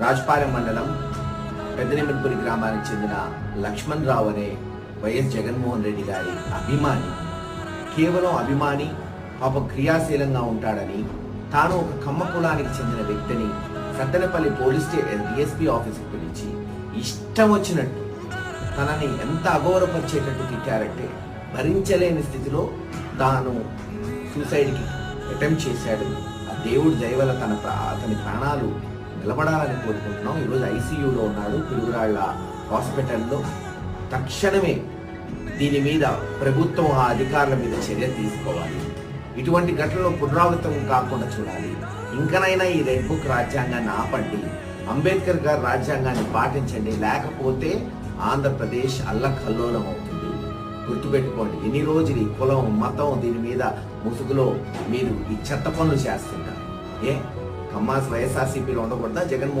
రాజపాలెం మండలం పెద్దనిమిడిపురి గ్రామానికి చెందిన లక్ష్మణ్ రావు అనే వైఎస్ జగన్మోహన్ రెడ్డి గారి అభిమాని. కేవలం అభిమాని పాప క్రియాశీలంగా ఉంటాడని తాను ఒక కమ్మ కులానికి చెందిన వ్యక్తిని సత్తెనపల్లి పోలీస్ స్టేషన్ డిఎస్పీ ఆఫీస్కి పిలిచి ఇష్టం వచ్చినట్టు తనని ఎంత అగౌరవపరిచేటట్టు తిట్టారంటే భరించలేని స్థితిలో తాను సూసైడ్కి అటెంప్ట్ చేశాడు. ఆ దేవుడు దయవల్ల తన ప్రా- అతని ప్రాణాలు నిలబడాలని కోరుకుంటున్నాం. ఈరోజు ఐసీయూలో ఉన్నాడు పిలుగురాళ్ళ హాస్పిటల్లో. తక్షణమే దీని మీద ప్రభుత్వం ఆ అధికారుల మీద చర్య తీసుకోవాలి. ఇటువంటి ఘటనలు పునరావృతం కాకుండా చూడాలి. ఇంకనైనా ఈ రెడ్ బుక్ రాజ్యాంగాన్ని ఆపండి. అంబేద్కర్ గారి రాజ్యాంగాన్ని పాటించండి. లేకపోతే ఆంధ్రప్రదేశ్ అల్లకల్లోలం అవుతుంది. గుర్తుపెట్టుకోండి ఎన్ని రోజులు ఈ కులం మతం దీని మీద ముసుగులో మీరు ఈ చెత్త పనులు చేస్తుంటారు? ఏ? కమ్మాస్ వైఎస్ఆర్సీపీలో ఉండకూడదా? జగన్మోహన్